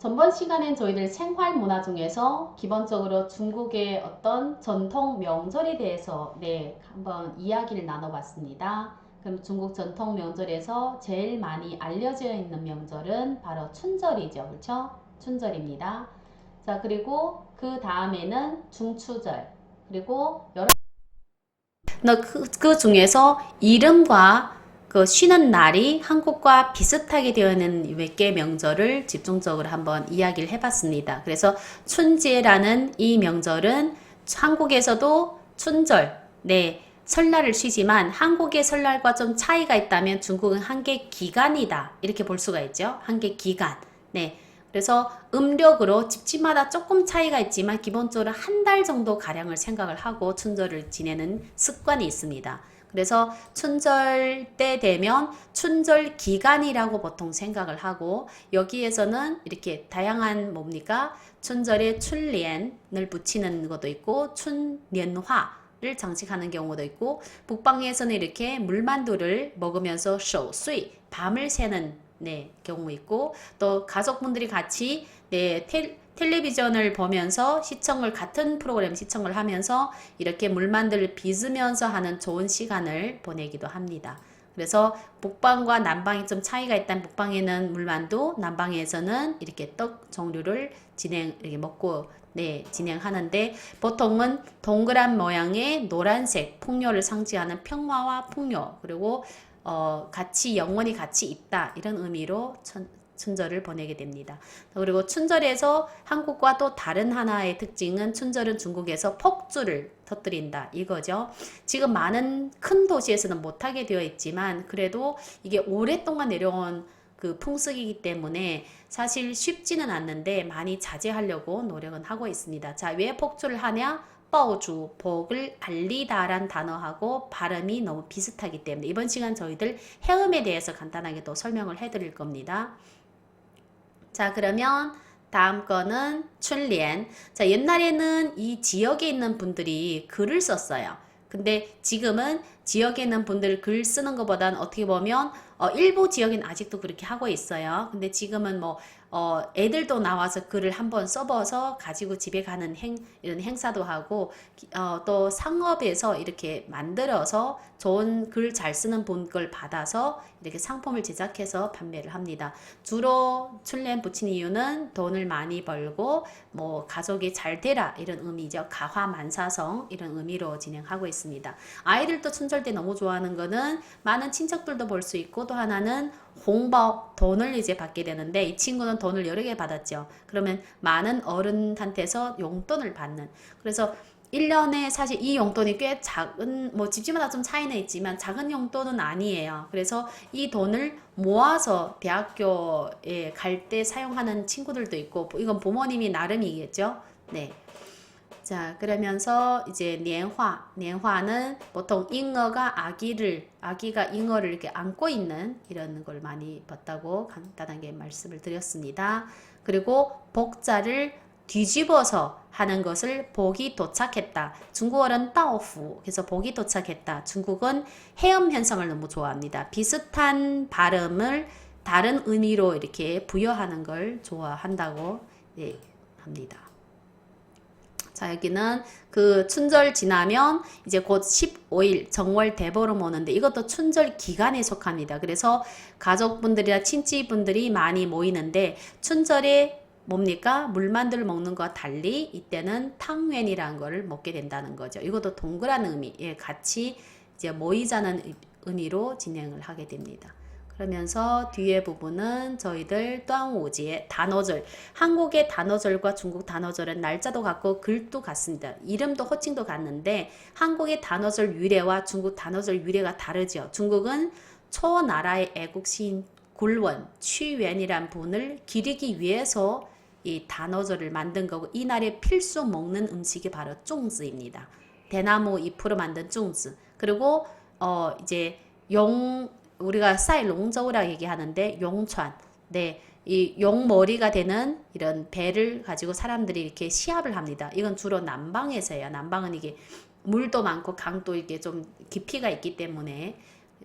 전번 시간엔 저희들 생활 문화 중에서 기본적으로 중국의 어떤 전통 명절에 대해서 네, 한번 이야기를 나눠봤습니다. 그럼 중국 전통 명절에서 제일 많이 알려져 있는 명절은 바로 춘절이죠. 그렇죠? 춘절입니다. 자, 그리고 그 다음에는 중추절. 그리고 여러 그, 그 중에서 이름과 그 쉬는 날이 한국과 비슷하게 되어 있는 몇개 명절을 집중적으로 한번 이야기를 해봤습니다. 그래서 춘제라는 이 명절은 한국에서도 춘절, 네, 설날을 쉬지만 한국의 설날과 좀 차이가 있다면 중국은 한계 기간이다. 이렇게 볼 수가 있죠. 한계 기간. 네. 그래서 음력으로 집집마다 조금 차이가 있지만 기본적으로 한 달 정도 가량을 생각을 하고 춘절을 지내는 습관이 있습니다. 그래서 춘절 때 되면 춘절 기간이라고 보통 생각을 하고 여기에서는 이렇게 다양한 뭡니까? 춘절에 춘련을 붙이는 것도 있고 춘년화 를 장식하는 경우도 있고 북방에서는 이렇게 물만두를 먹으면서 쇼수이 밤을 새는 네, 경우 있고 또 가족분들이 같이 네, 텔, 텔레비전을 보면서 시청을 같은 프로그램 시청을 하면서 이렇게 물만두를 빚으면서 하는 좋은 시간을 보내기도 합니다. 그래서 북방과 남방이 좀 차이가 있다면 북방에는 물만두, 남방에서는 이렇게 떡 종류를 진행 이렇게 먹고 네, 진행하는데 보통은 동그란 모양의 노란색 풍요를 상징하는 평화와 풍요 그리고 어, 같이 영원히 같이 있다 이런 의미로 천, 춘절을 보내게 됩니다. 그리고 춘절에서 한국과 또 다른 하나의 특징은 춘절은 중국에서 폭주를 터뜨린다 이거죠. 지금 많은 큰 도시에서는 못하게 되어 있지만 그래도 이게 오랫동안 내려온 그 풍습이기 때문에 사실 쉽지는 않는데 많이 자제하려고 노력은 하고 있습니다. 자, 왜 폭주를 하냐? 뻐주, 복을 알리다란 단어하고 발음이 너무 비슷하기 때문에 이번 시간 저희들 해음에 대해서 간단하게 또 설명을 해드릴 겁니다. 자, 그러면 다음 거는 춘련. 자, 옛날에는 이 지역에 있는 분들이 글을 썼어요. 근데 지금은 지역에 있는 분들 글 쓰는 것보다는 어떻게 보면 어, 일부 지역엔 아직도 그렇게 하고 있어요. 근데 지금은 뭐 어, 애들도 나와서 글을 한번 써봐서 가지고 집에 가는 행, 이런 행사도 하고, 어, 또 상업에서 이렇게 만들어서 좋은 글 잘 쓰는 분걸 받아서 이렇게 상품을 제작해서 판매를 합니다. 주로 춘련 붙인 이유는 돈을 많이 벌고, 뭐, 가족이 잘 되라, 이런 의미죠. 가화만사성, 이런 의미로 진행하고 있습니다. 아이들도 춘절 때 너무 좋아하는 거는 많은 친척들도 볼 수 있고, 또 하나는 홍보 돈을 이제 받게 되는데 이 친구는 돈을 여러 개 받았죠. 그러면 많은 어른한테서 용돈을 받는. 그래서 1년에 사실 이 용돈이 꽤 작은 뭐 집집마다 좀 차이는 있지만 작은 용돈은 아니에요. 그래서 이 돈을 모아서 대학교에 갈 때 사용하는 친구들도 있고 이건 부모님이 나름이겠죠. 네. 자, 그러면서 이제年화, 年화는 보통 잉어가 아기를, 아기가 잉어를 이렇게 안고 있는 이런 걸 많이 봤다고 간단하게 말씀을 드렸습니다. 그리고 복자를 뒤집어서 하는 것을 복이 도착했다. 중국어는 따오후. 그래서 복이 도착했다. 중국은 해음 현상을 너무 좋아합니다. 비슷한 발음을 다른 의미로 이렇게 부여하는 걸 좋아한다고 예, 합니다. 자, 여기는 그 춘절 지나면 이제 곧 15일 정월 대보름 오는데 이것도 춘절 기간에 속합니다. 그래서 가족분들이나 친지분들이 많이 모이는데 춘절에 뭡니까? 물만두를 먹는 것과 달리 이때는 탕웬이라는 거를 먹게 된다는 거죠. 이것도 동그란 의미, 예, 같이 이제 모이자는 의미로 진행을 하게 됩니다. 그러면서 뒤에 부분은 저희들 또한오지의 단어절 한국의 단어절과 중국 단어절은 날짜도 같고 글도 같습니다. 이름도 호칭도 같는데 한국의 단어절 유래와 중국 단어절 유래가 다르죠. 중국은 초나라의 애국시인 굴원, 취원이란 분을 기리기 위해서 이 단어절을 만든 거고 이 날에 필수 먹는 음식이 바로 쫑즈입니다. 대나무 잎으로 만든 쫑즈. 그리고 어 이제 용 우리가 쌀 롱저우라고 얘기하는데 용천. 네. 이 용머리가 되는 이런 배를 가지고 사람들이 이렇게 시합을 합니다. 이건 주로 남방에서 해요. 남방은 이게 물도 많고 강도 이게 좀 깊이가 있기 때문에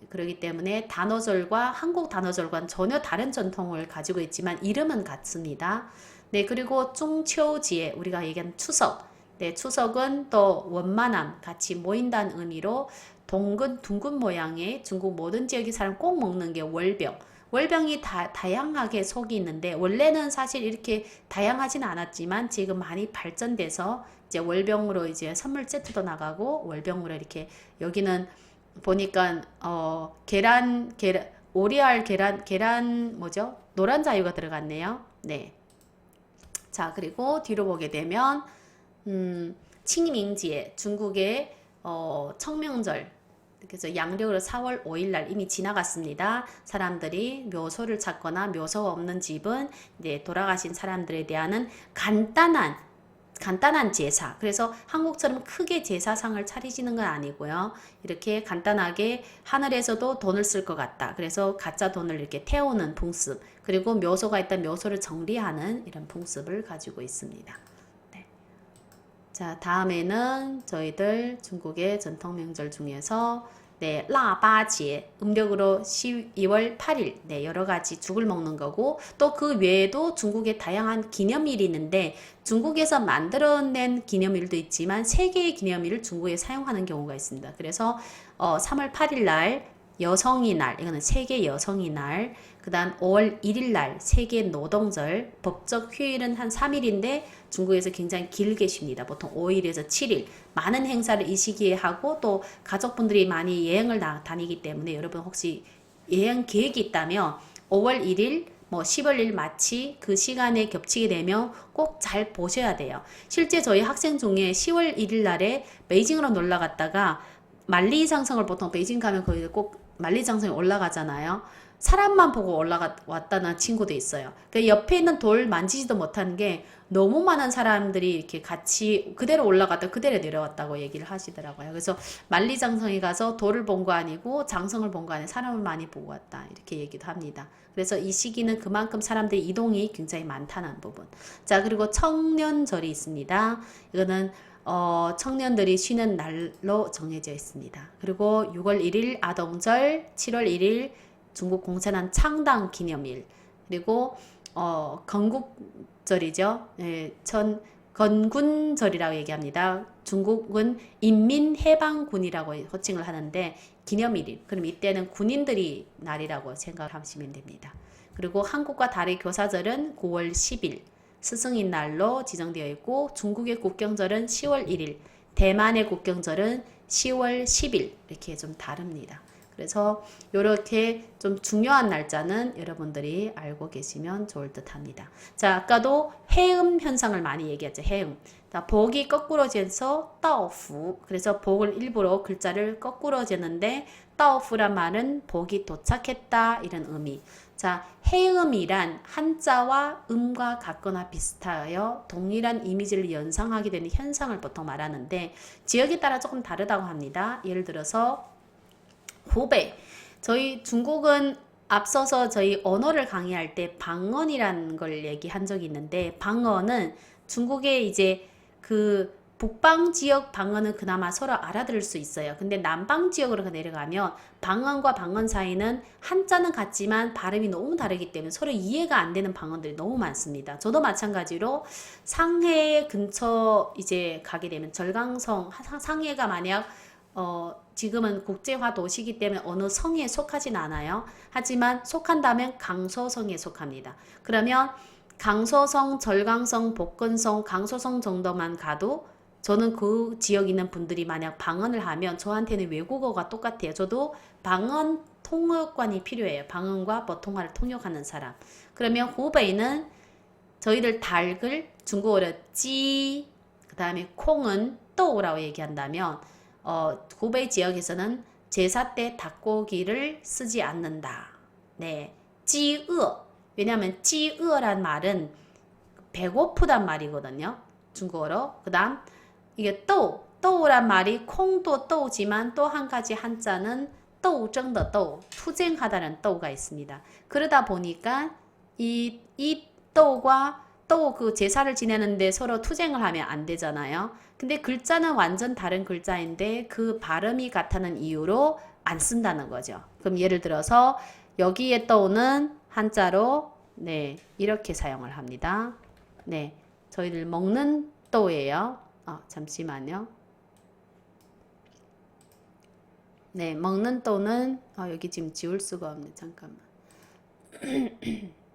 그러기 때문에 단어절과 한국 단어절과는 전혀 다른 전통을 가지고 있지만 이름은 같습니다. 네, 그리고 중초지에 우리가 얘기한 추석. 네, 추석은 또 원만함, 같이 모인다는 의미로 동근 둥근 모양의 중국 모든 지역의 사람 꼭 먹는 게 월병. 월병이 다, 다양하게 속이 있는데 원래는 사실 이렇게 다양하진 않았지만 지금 많이 발전돼서 이제 월병으로 이제 선물 세트도 나가고 월병으로 이렇게 여기는 보니까 어 계란 계란 오리알 계란 계란 뭐죠? 노란 자유가 들어갔네요. 네. 자, 그리고 뒤로 보게 되면 음, 칭밍지에 중국의 어, 청명절 그래서 양력으로 4월 5일 날 이미 지나갔습니다. 사람들이 묘소를 찾거나 묘소가 없는 집은 이제 돌아가신 사람들에 대한 간단한 간단한 제사. 그래서 한국처럼 크게 제사상을 차리시는 건 아니고요. 이렇게 간단하게 하늘에서도 돈을 쓸 것 같다. 그래서 가짜 돈을 이렇게 태우는 풍습. 그리고 묘소가 있다 묘소를 정리하는 이런 풍습을 가지고 있습니다. 네. 자, 다음에는 저희들 중국의 전통 명절 중에서 네, 라바제 음력으로 12월 8일 네, 여러 가지 죽을 먹는 거고 또 그 외에도 중국의 다양한 기념일이 있는데 중국에서 만들어낸 기념일도 있지만 세계의 기념일을 중국에 사용하는 경우가 있습니다. 그래서 어, 3월 8일 날 여성의 날 이거는 세계 여성의 날 그 다음 5월 1일 날 세계 노동절 법적 휴일은 한 3일인데 중국에서 굉장히 길게 쉽니다. 보통 5일에서 7일 많은 행사를 이 시기에 하고 또 가족분들이 많이 여행을 나, 다니기 때문에 여러분 혹시 여행 계획이 있다면 5월 1일 뭐 10월 1일 마치 그 시간에 겹치게 되면 꼭 잘 보셔야 돼요. 실제 저희 학생 중에 10월 1일 날에 베이징으로 놀러 갔다가 만리장성을 보통 베이징 가면 거기 꼭 만리장성에 올라가잖아요. 사람만 보고 올라가 왔다는 친구도 있어요. 그 옆에 있는 돌 만지지도 못하는 게 너무 많은 사람들이 이렇게 같이 그대로 올라갔다 그대로 내려왔다고 얘기를 하시더라고요. 그래서 만리장성에 가서 돌을 본 거 아니고 장성을 본 거 아니고 사람을 많이 보고 왔다 이렇게 얘기도 합니다. 그래서 이 시기는 그만큼 사람들의 이동이 굉장히 많다는 부분. 자 그리고 청년절이 있습니다. 이거는 어, 청년들이 쉬는 날로 정해져 있습니다. 그리고 6월 1일 아동절, 7월 1일 중국 공산당 창당 기념일, 그리고 어, 건국절이죠. 예, 전 건군절이라고 얘기합니다. 중국은 인민해방군이라고 호칭을 하는데 기념일이 그럼 이때는 군인들이 날이라고 생각하시면 됩니다. 그리고 한국과 다른 교사절은 9월 10일 스승인 날로 지정되어 있고 중국의 국경절은 10월 1일, 대만의 국경절은 10월 10일 이렇게 좀 다릅니다. 그래서 이렇게 좀 중요한 날짜는 여러분들이 알고 계시면 좋을 듯 합니다. 자, 아까도 해음 현상을 많이 얘기했죠. 해음. 자, 복이 거꾸로 재서 따오후. 그래서 복을 일부러 글자를 거꾸로 재는데 따오후란 말은 복이 도착했다 이런 의미. 자, 해음이란 한자와 음과 같거나 비슷하여 동일한 이미지를 연상하게 되는 현상을 보통 말하는데 지역에 따라 조금 다르다고 합니다. 예를 들어서 후베이. 저희 중국은 앞서서 저희 언어를 강의할 때 방언이라는 걸 얘기한 적이 있는데 방언은 중국의 이제 그 북방 지역 방언은 그나마 서로 알아들을 수 있어요. 근데 남방 지역으로 내려가면 방언과 방언 사이는 한자는 같지만 발음이 너무 다르기 때문에 서로 이해가 안 되는 방언들이 너무 많습니다. 저도 마찬가지로 상해 근처 이제 가게 되면 절강성 상해가 만약 어 지금은 국제화 도시이기 때문에 어느 성에 속하진 않아요. 하지만 속한다면 강서성에 속합니다. 그러면 강서성, 절강성, 복근성, 강서성 정도만 가도 저는 그 지역 있는 분들이 만약 방언을 하면 저한테는 외국어가 똑같아요. 저도 방언 통역관이 필요해요. 방언과 뭐 통화를 통역하는 사람. 그러면 후베이는 저희들 닭을 중국어로 찌, 그 다음에 콩은 또라고 얘기한다면 어, 후베이 지역에서는 제사 때 닭고기를 쓰지 않는다. 네, 찌으. 왜냐하면 찌으란 말은 배고프단 말이거든요. 중국어로. 그 다음 이게 또 또우란 말이 콩도 또우지만 또 한 가지 한자는 또우정더 또우 투쟁하다는 또우가 있습니다. 그러다 보니까 이, 이 또우가 또 그 제사를 지내는데 서로 투쟁을 하면 안 되잖아요. 근데 글자는 완전 다른 글자인데 그 발음이 같다는 이유로 안 쓴다는 거죠. 그럼 예를 들어서 여기에 떠오는 한자로 네 이렇게 사용을 합니다. 네 저희들 먹는 또예요. 어, 잠시만요. 네 먹는 또는 어, 여기 지금 지울 수가 없네. 잠깐만.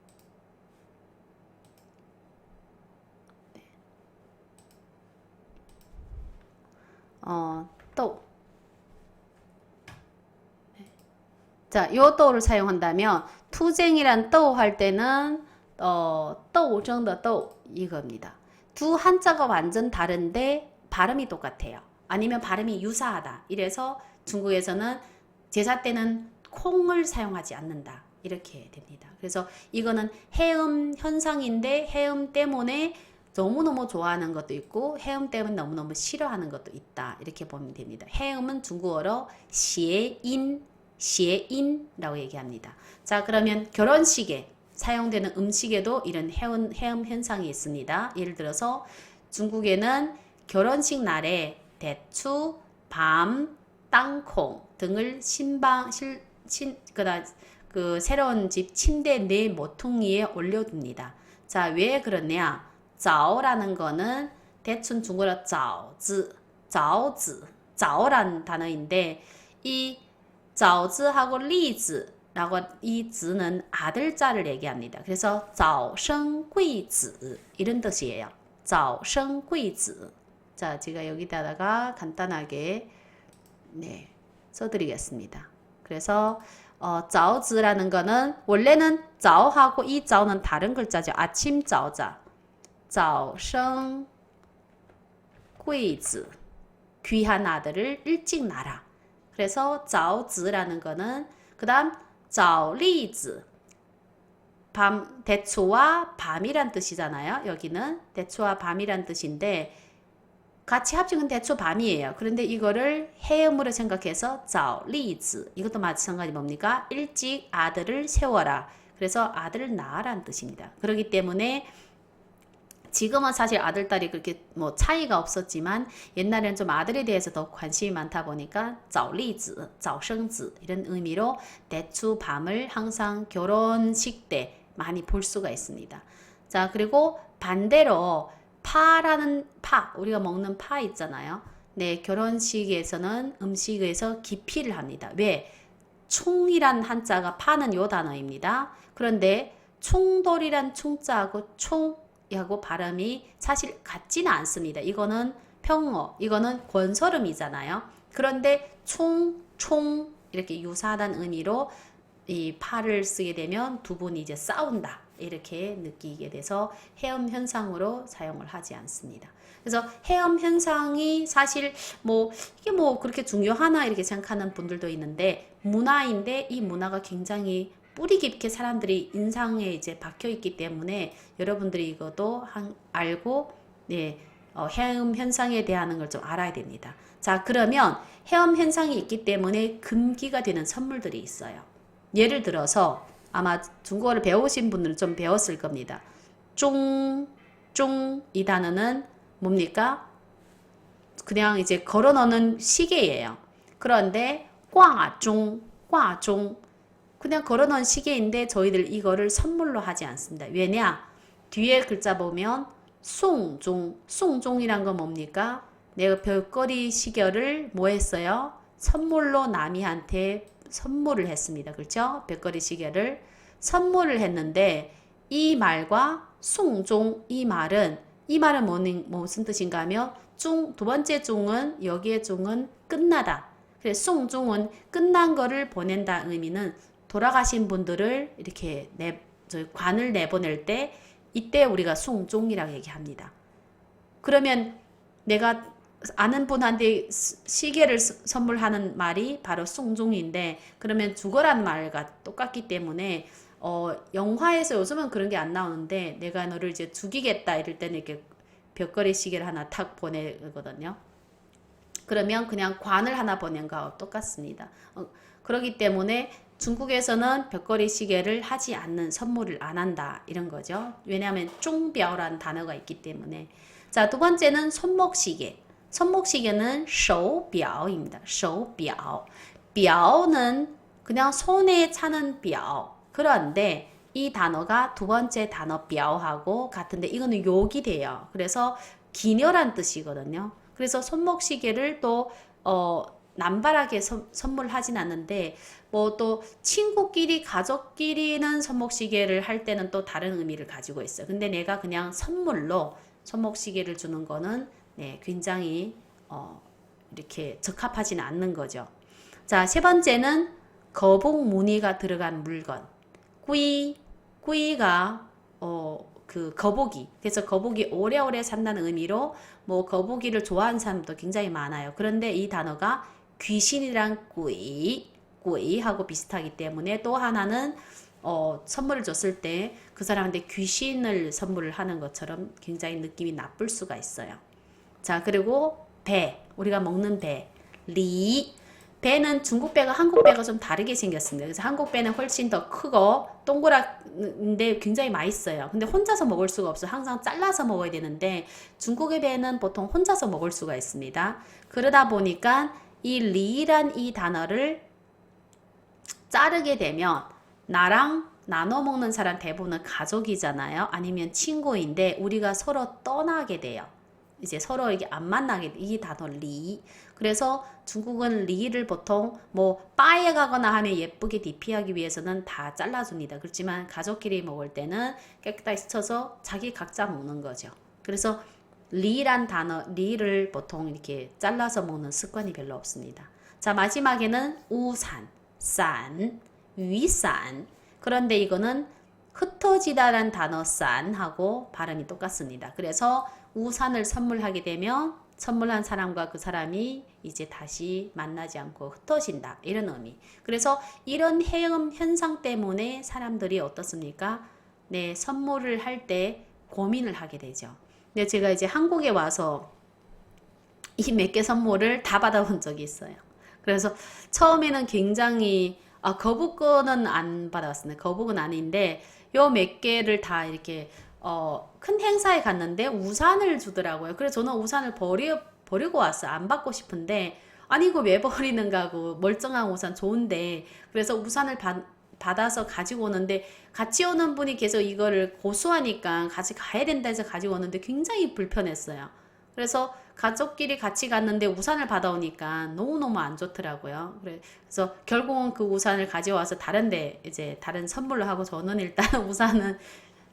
어, 또. 자, 요 또를 사용한다면 투쟁이란 또 할 때는 어, 또정의 또 이겁니다. 두 한자가 완전 다른데 발음이 똑같아요. 아니면 발음이 유사하다. 이래서 중국에서는 제사 때는 콩을 사용하지 않는다. 이렇게 됩니다. 그래서 이거는 해음 현상인데 해음 때문에 너무너무 좋아하는 것도 있고 해음 때문에 너무너무 싫어하는 것도 있다. 이렇게 보면 됩니다. 해음은 중국어로 시인, 시인이라고 얘기합니다. 자, 그러면 결혼식에 사용되는 음식에도 이런 해음, 해음 현상이 있습니다. 예를 들어서 중국에는 결혼식 날에 대추, 밤, 땅콩 등을 신방 실, 신, 그다 그 새로운 집 침대 내 모퉁이에 올려둡니다. 자, 왜 그러냐? 早라는 거는 대충 중국어로 早즈, 早즈, 早란 단어인데 이 早즈하고 리즈라고 이 즈는 아들자를 얘기합니다. 그래서 早生贵子 이런 뜻이에요. 早生贵子. 자, 제가 여기다가 간단하게 네, 써드리겠습니다. 그래서 어, 早즈라는 거는 원래는 早하고 이 早는 다른 글자죠. 아침 早자. 早生 贵子 귀한 아들을 일찍 낳아. 그래서 早子라는 거는 그다음 早리즈 밤 대초와 밤이란 뜻이잖아요. 여기는 대초와 밤이란 뜻인데 같이 합치면 대초 밤이에요. 그런데 이거를 해음으로 생각해서 早리즈 이것도 마찬가지 뭡니까? 일찍 아들을 세워라. 그래서 아들을 낳아라는 뜻입니다. 그렇기 때문에 지금은 사실 아들 딸이 그렇게 뭐 차이가 없었지만 옛날에는 좀 아들에 대해서 더 관심이 많다 보니까 早立子, 早生子 이런 의미로 대추 밤을 항상 결혼식 때 많이 볼 수가 있습니다. 자, 그리고 반대로 파라는 파, 우리가 먹는 파 있잖아요. 네, 결혼식에서는 음식에서 기피를 합니다. 왜? 총이란 한자가 파는 요 단어입니다. 그런데 총돌이란 총자하고 총 하고 발음이 사실 같지는 않습니다. 이거는 평어, 이거는 권설음이잖아요. 그런데 총, 총 이렇게 유사하다는 의미로 이 팔을 쓰게 되면 두 분이 이제 싸운다. 이렇게 느끼게 돼서 해엄 현상으로 사용을 하지 않습니다. 그래서 해엄 현상이 사실 뭐 이게 뭐 그렇게 중요하나 이렇게 생각하는 분들도 있는데 문화인데 이 문화가 굉장히 뿌리 깊게 사람들이 인상에 이제 박혀 있기 때문에 여러분들이 이것도 한, 알고 네, 어, 해음 현상에 대한 걸 좀 알아야 됩니다. 자, 그러면 해음 현상이 있기 때문에 금기가 되는 선물들이 있어요. 예를 들어서 아마 중국어를 배우신 분들은 좀 배웠을 겁니다. 쫑, 쫑이 단어는 뭡니까? 그냥 이제 걸어 넣는 시계예요. 그런데 꽈종, 꽈종 그냥 걸어놓은 시계인데 저희들 이거를 선물로 하지 않습니다. 왜냐? 뒤에 글자 보면 송종, 송종이란 건 뭡니까? 내가 별거리 시계를 뭐 했어요? 선물로 남이한테 선물을 했습니다. 그렇죠? 별거리 시계를 선물을 했는데 이 말과 송종 이 말은 이 말은 뭐는, 무슨 뜻인가 하면 중, 두 번째 중은 여기에 중은 끝나다. 그래서 송종은 끝난 거를 보낸다 의미는 돌아가신 분들을 이렇게 내, 관을 내보낼 때 이때 우리가 송종이라고 얘기합니다. 그러면 내가 아는 분한테 시계를 선물하는 말이 바로 송종인데 그러면 죽어란 말과 똑같기 때문에 어, 영화에서 요즘은 그런 게 안 나오는데 내가 너를 이제 죽이겠다 이럴 때는 이렇게 벽걸이 시계를 하나 탁 보내거든요. 그러면 그냥 관을 하나 보낸 거하고 똑같습니다. 어, 그렇기 때문에 중국에서는 벽걸이 시계를 하지 않는 선물을 안 한다 이런 거죠. 왜냐하면 쫑뼈라는 단어가 있기 때문에 자 두 번째는 손목 시계. 손목 시계는 手表입니다. 手表. 뼈는 그냥 손에 차는 뼈. 그런데 이 단어가 두 번째 단어 뼈하고 같은데 이거는 욕이 돼요. 그래서 기녀란 뜻이거든요. 그래서 손목시계를 또 어, 남발하게 선, 선물하진 않는데 뭐 또 친구끼리 가족끼리는 손목시계를 할 때는 또 다른 의미를 가지고 있어요. 근데 내가 그냥 선물로 손목시계를 주는 거는 네, 굉장히 어, 이렇게 적합하지는 않는 거죠. 자, 세 번째는 거북 무늬가 들어간 물건. 꾸이, 꾸이가 어, 그 거북이. 그래서 거북이 오래오래 산다는 의미로 뭐 거북이를 좋아하는 사람도 굉장히 많아요. 그런데 이 단어가 귀신이랑 꾸이, 꾸이하고 비슷하기 때문에 또 하나는 어, 선물을 줬을 때 그 사람한테 귀신을 선물을 하는 것처럼 굉장히 느낌이 나쁠 수가 있어요. 자, 그리고 배. 우리가 먹는 배. 리. 배는 중국 배가 한국 배가 좀 다르게 생겼습니다. 그래서 한국 배는 훨씬 더 크고 동그랗는데 굉장히 맛있어요. 근데 혼자서 먹을 수가 없어요. 항상 잘라서 먹어야 되는데 중국의 배는 보통 혼자서 먹을 수가 있습니다. 그러다 보니까 이 리란 이 단어를 자르게 되면 나랑 나눠 먹는 사람 대부분은 가족이잖아요. 아니면 친구인데 우리가 서로 떠나게 돼요. 이제 서로 이게 안 만나게 돼. 이 단어 리. 그래서 중국은 리를 보통 뭐 바에 가거나 하면 예쁘게 디피하기 위해서는 다 잘라줍니다. 그렇지만 가족끼리 먹을 때는 깨끗하게 씻어서 자기 각자 먹는 거죠. 그래서 리란 단어 리를 보통 이렇게 잘라서 먹는 습관이 별로 없습니다. 자 마지막에는 우산, 산, 위산. 그런데 이거는 흩어지다란 단어 싼하고 발음이 똑같습니다. 그래서 우산을 선물하게 되면 선물한 사람과 그 사람이 이제 다시 만나지 않고 흩어진다. 이런 의미. 그래서 이런 해음 현상 때문에 사람들이 어떻습니까? 네, 선물을 할 때 고민을 하게 되죠. 근데 제가 이제 한국에 와서 이 몇 개 선물을 다 받아본 적이 있어요. 그래서 처음에는 굉장히 아, 거북은 안 받았습니다. 거북은 아닌데 요 몇 개를 다 이렇게 어, 큰 행사에 갔는데 우산을 주더라고요. 그래서 저는 우산을 버리, 버리고 왔어요. 안 받고 싶은데 아니 이거 왜 버리는가 하고 멀쩡한 우산 좋은데 그래서 우산을 받, 받아서 가지고 오는데 같이 오는 분이 계속 이거를 고수하니까 같이 가야 된다 해서 가지고 오는데 굉장히 불편했어요. 그래서 가족끼리 같이 갔는데 우산을 받아오니까 너무너무 안 좋더라고요. 그래서 결국은 그 우산을 가져와서 다른데 이제 다른 선물로 하고 저는 일단 우산은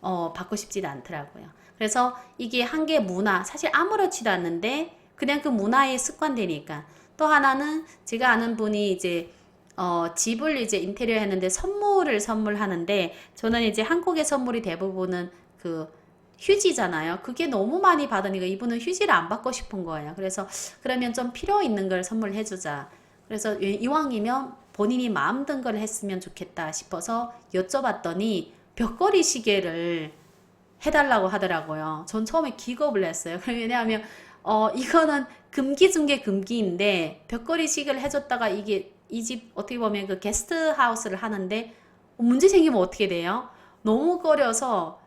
어, 받고 싶지 않더라고요. 그래서 이게 한 개 문화, 사실 아무렇지도 않는데 그냥 그 문화에 습관되니까 또 하나는 제가 아는 분이 이제 어, 집을 이제 인테리어 했는데 선물을 선물하는데 저는 이제 한국의 선물이 대부분은 그 휴지잖아요. 그게 너무 많이 받으니까 이분은 휴지를 안 받고 싶은 거예요. 그래서 그러면 좀 필요 있는 걸 선물해 주자. 그래서 이왕이면 본인이 마음 든 걸 했으면 좋겠다 싶어서 여쭤봤더니 벽걸이 시계를 해달라고 하더라고요. 전 처음에 기겁을 했어요. 왜냐하면 어 이거는 금기 중에 금기인데 벽걸이 시계를 해줬다가 이게 이 집 어떻게 보면 그 게스트 하우스를 하는데 문제 생기면 어떻게 돼요? 너무 꺼려서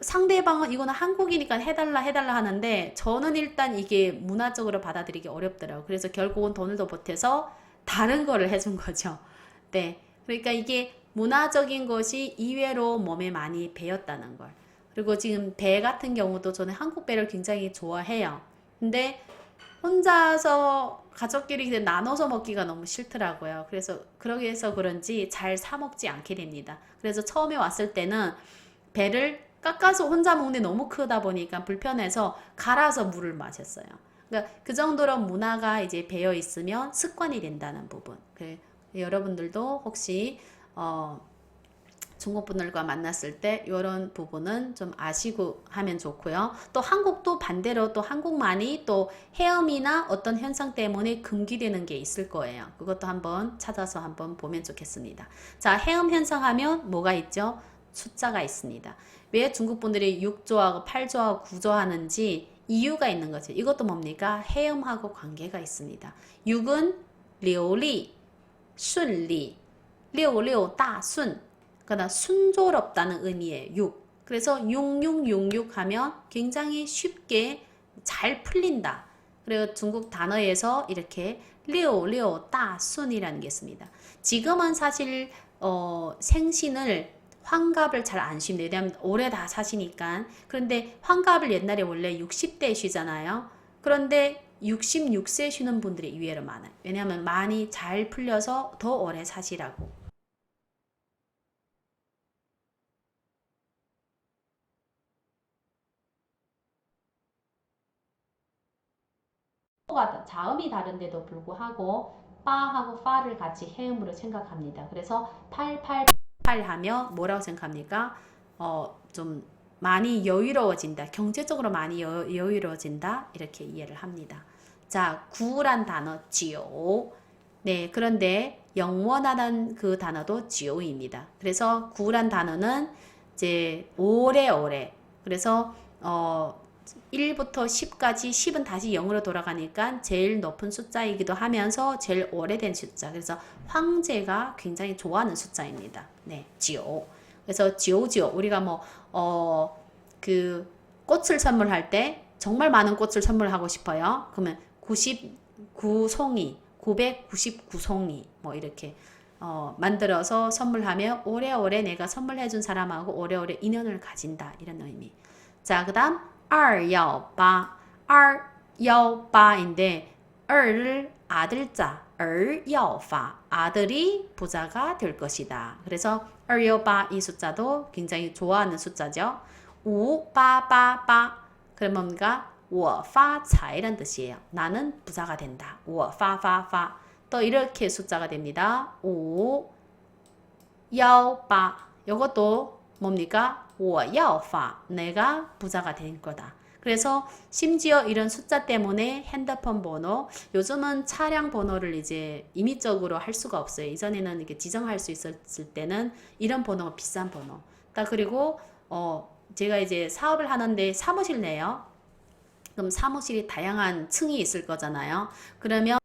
상대방은 이거는 한국이니까 해달라 해달라 하는데 저는 일단 이게 문화적으로 받아들이기 어렵더라고요. 그래서 결국은 돈을 더 보태서 다른 거를 해준 거죠. 네. 그러니까 이게 문화적인 것이 이외로 몸에 많이 배었다는 걸. 그리고 지금 배 같은 경우도 저는 한국 배를 굉장히 좋아해요. 근데 혼자서 가족끼리 나눠서 먹기가 너무 싫더라고요. 그래서 그러게 해서 그런지 잘 사 먹지 않게 됩니다. 그래서 처음에 왔을 때는 배를 깎아서 혼자 먹는 게 너무 크다 보니까 불편해서 갈아서 물을 마셨어요. 그러니까 그 정도로 문화가 이제 배어 있으면 습관이 된다는 부분. 그 여러분들도 혹시 어 중국 분들과 만났을 때 이런 부분은 좀 아시고 하면 좋고요. 또 한국도 반대로 또 한국만이 또 헤엄이나 어떤 현상 때문에 금기되는 게 있을 거예요. 그것도 한번 찾아서 한번 보면 좋겠습니다. 자, 헤엄 현상 하면 뭐가 있죠? 숫자가 있습니다. 왜 중국 분들이 6조하고 8조하고 9조 하는지 이유가 있는 거죠. 이것도 뭡니까? 헤엄하고 관계가 있습니다. 6은 流利, 顺利, 66 大顺 그러나 순조롭다는 의미의 6. 그래서 6666 하면 굉장히 쉽게 잘 풀린다. 그리고 중국 단어에서 이렇게 리오 리오 따순이라는 게 있습니다. 지금은 사실 어, 생신을 환갑을 잘 안 쉽니다. 왜냐하면 오래 다 사시니까. 그런데 환갑을 옛날에 원래 60대 쉬잖아요. 그런데 66세 쉬는 분들이 의외로 많아요. 왜냐하면 많이 잘 풀려서 더 오래 사시라고. 가 자음이 다른데도 불구하고 빠하고 파를 같이 해음으로 생각합니다. 그래서 888 하면 뭐라고 생각합니까? 어, 좀 많이 여유로워진다. 경제적으로 많이 여, 여유로워진다. 이렇게 이해를 합니다. 자, 구란 단어 지오. 네, 그런데 영원하다는 그 단어도 지오입니다. 그래서 구란 단어는 이제 오래오래. 그래서 어 1부터 10까지 10은 다시 0으로 돌아가니까 제일 높은 숫자이기도 하면서 제일 오래된 숫자. 그래서 황제가 굉장히 좋아하는 숫자입니다. 네, 지오. 그래서 지오지오 우리가 뭐 어 그 꽃을 선물할 때 정말 많은 꽃을 선물하고 싶어요. 그러면 99송이, 999송이 뭐 이렇게 어, 만들어서 선물하며 오래오래 내가 선물해준 사람하고 오래오래 인연을 가진다 이런 의미. 자, 그다음 218, 218인데 2를 아들자, 儿要发 아들이 부자가 될 것이다. 그래서 218이 숫자도 굉장히 좋아하는 숫자죠. 5888 그러면 뭔가 我发财란 뜻이에요. 나는 부자가 된다. 我发发发 또 이렇게 숫자가 됩니다. 5 18 이것도 뭡니까? 我要发 내가 부자가 될 거다. 그래서 심지어 이런 숫자 때문에 핸드폰 번호, 요즘은 차량 번호를 이제 임의적으로 할 수가 없어요. 이전에는 이렇게 지정할 수 있었을 때는 이런 번호가 비싼 번호. 딱 그리고 어 제가 이제 사업을 하는데 사무실 내요. 그럼 사무실이 다양한 층이 있을 거잖아요. 그러면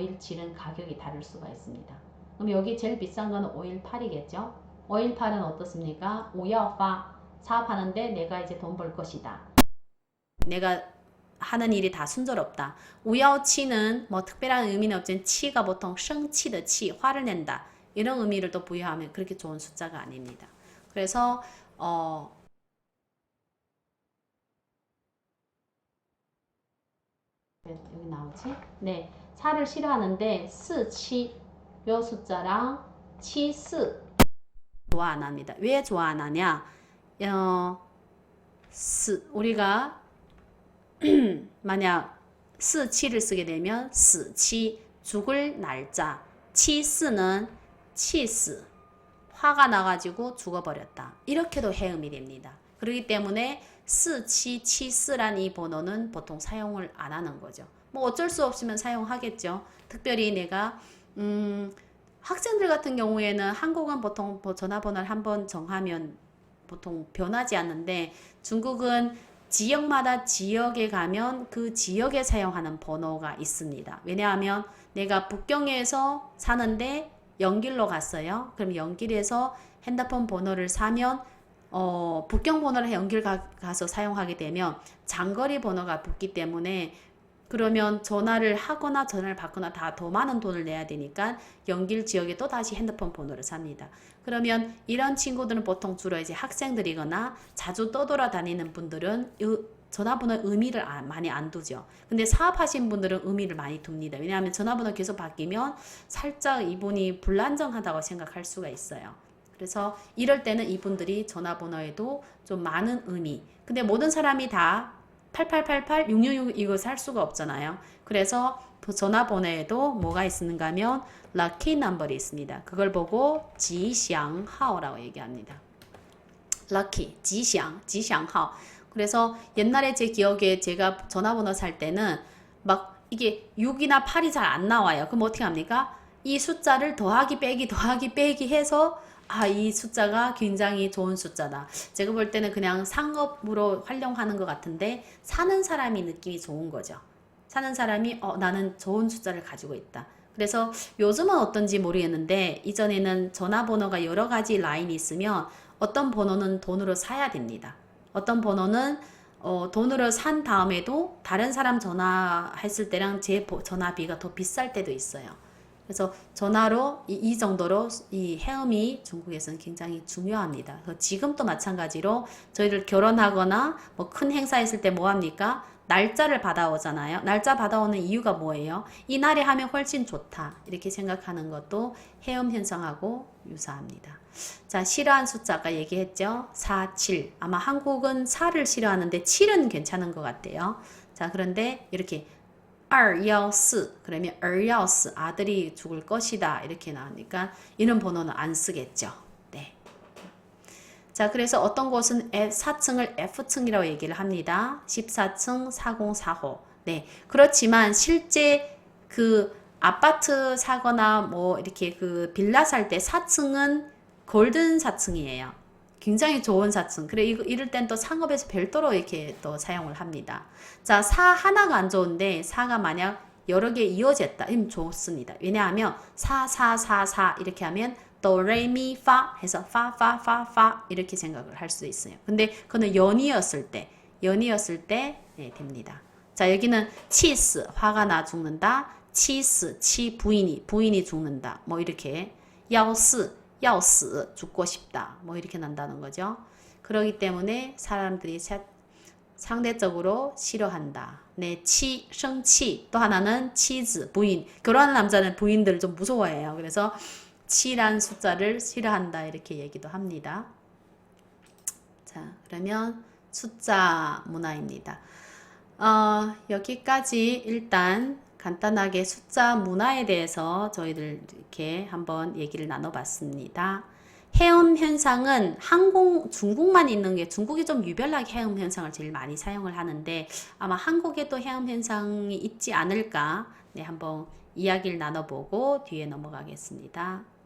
오일 질은 가격이 다를 수가 있습니다. 그럼 여기 제일 비싼 거는 오일 8이겠죠? 오일 8은 어떻습니까? 오야오빠 사업하는데 내가 이제 돈 벌 것이다. 내가 하는 일이 다 순조롭다. 우여치는 뭐 특별한 의미는 없지만 치가 보통 성치의 치, 화를 낸다. 이런 의미를 또 부여하면 그렇게 좋은 숫자가 아닙니다. 그래서 어, 네, 여기 나오지? 네. 4를 싫어하는데 4, 7, 요 숫자랑 7, 4 좋아 안 합니다. 왜 좋아 안 하냐? 어, 4, 우리가 만약 4, 7을 쓰게 되면 4, 7, 죽을 날짜 7, 4는 7, 4 화가 나가지고 죽어버렸다. 이렇게도 해음이 됩니다. 그렇기 때문에 4, 7, 7, 4란 이 번호는 보통 사용을 안 하는 거죠. 뭐 어쩔 수 없으면 사용하겠죠. 특별히 내가 음, 학생들 같은 경우에는 한국은 보통 뭐 전화번호를 한 번 정하면 보통 변하지 않는데 중국은 지역마다 지역에 가면 그 지역에 사용하는 번호가 있습니다. 왜냐하면 내가 북경에서 사는데 연길로 갔어요. 그럼 연길에서 핸드폰 번호를 사면 어, 북경 번호를 연길 가, 가서 사용하게 되면 장거리 번호가 붙기 때문에 그러면 전화를 하거나 전화를 받거나 다 더 많은 돈을 내야 되니까 연길 지역에 또 다시 핸드폰 번호를 삽니다. 그러면 이런 친구들은 보통 주로 이제 학생들이거나 자주 떠돌아다니는 분들은 전화번호 의미를 많이 안 두죠. 근데 사업하신 분들은 의미를 많이 둡니다. 왜냐하면 전화번호 계속 바뀌면 살짝 이분이 불안정하다고 생각할 수가 있어요. 그래서 이럴 때는 이분들이 전화번호에도 좀 많은 의미. 근데 모든 사람이 다 8888, 666 이거 살 수가 없잖아요. 그래서 전화번호에도 뭐가 있는가 하면 럭키 넘버이 있습니다. 그걸 보고 지샹하오라고 얘기합니다. 럭키, 지샹, 지샹하오. 그래서 옛날에 제 기억에 제가 전화번호 살 때는 막 이게 6이나 8이 잘 안 나와요. 그럼 어떻게 합니까? 이 숫자를 더하기 빼기 더하기 빼기 해서 아, 이 숫자가 굉장히 좋은 숫자다. 제가 볼 때는 그냥 상업으로 활용하는 것 같은데 사는 사람이 느낌이 좋은 거죠. 사는 사람이 어, 나는 좋은 숫자를 가지고 있다. 그래서 요즘은 어떤지 모르겠는데 이전에는 전화번호가 여러 가지 라인이 있으면 어떤 번호는 돈으로 사야 됩니다. 어떤 번호는 어, 돈으로 산 다음에도 다른 사람 전화했을 때랑 제 보- 전화비가 더 비쌀 때도 있어요. 그래서 전화로 이, 이 정도로 이 헤엄이 중국에서는 굉장히 중요합니다. 지금도 마찬가지로 저희들 결혼하거나 뭐 큰 행사 있을 때 뭐 합니까? 날짜를 받아오잖아요. 날짜 받아오는 이유가 뭐예요? 이 날에 하면 훨씬 좋다. 이렇게 생각하는 것도 헤엄 현상하고 유사합니다. 자, 싫어한 숫자 아까 얘기했죠? 4, 7. 아마 한국은 4를 싫어하는데 7은 괜찮은 것 같아요. 자, 그런데 이렇게 2, 1, 4 그러면 2, 1, 4 아들이 죽을 것이다 이렇게 나오니까 이런 번호는 안 쓰겠죠. 네. 자, 그래서 어떤 곳은 4층을 F층이라고 얘기를 합니다. 14층 4045. 네. 그렇지만 실제 그 아파트 사거나 뭐 이렇게 그 빌라 살 때 4층은 골든 4층이에요. 굉장히 좋은 4층. 그래, 이거, 이럴 땐 또 상업에서 별도로 이렇게 또 사용을 합니다. 자, 4 하나가 안 좋은데 4가 만약 여러 개 이어졌다. 이면 좋습니다. 왜냐하면 4, 4, 4, 4 이렇게 하면 도, 레, 미, 파 해서 파, 파, 파, 파 이렇게 생각을 할 수 있어요. 근데 그는 연이었을 때, 연이었을 때 네, 됩니다. 자, 여기는 치스, 화가 나 죽는다. 치스, 치 부인이, 부인이 죽는다. 뭐 이렇게 야스, 야스 죽고 싶다. 뭐 이렇게 난다는 거죠. 그러기 때문에 사람들이 사- 상대적으로 싫어한다. 네, 치,生气. 또 하나는 치즈, 부인. 결혼한 남자는 부인들을 좀 무서워해요. 그래서 치란 숫자를 싫어한다. 이렇게 얘기도 합니다. 자, 그러면 숫자 문화입니다. 어, 여기까지 일단 간단하게 숫자 문화에 대해서 저희들 이렇게 한번 얘기를 나눠봤습니다. 해음 현상은 한국, 중국만 있는 게 중국이 좀 유별나게 해음 현상을 제일 많이 사용을 하는데 아마 한국에도 해음 현상이 있지 않을까 네, 한번 이야기를 나눠보고 뒤에 넘어가겠습니다.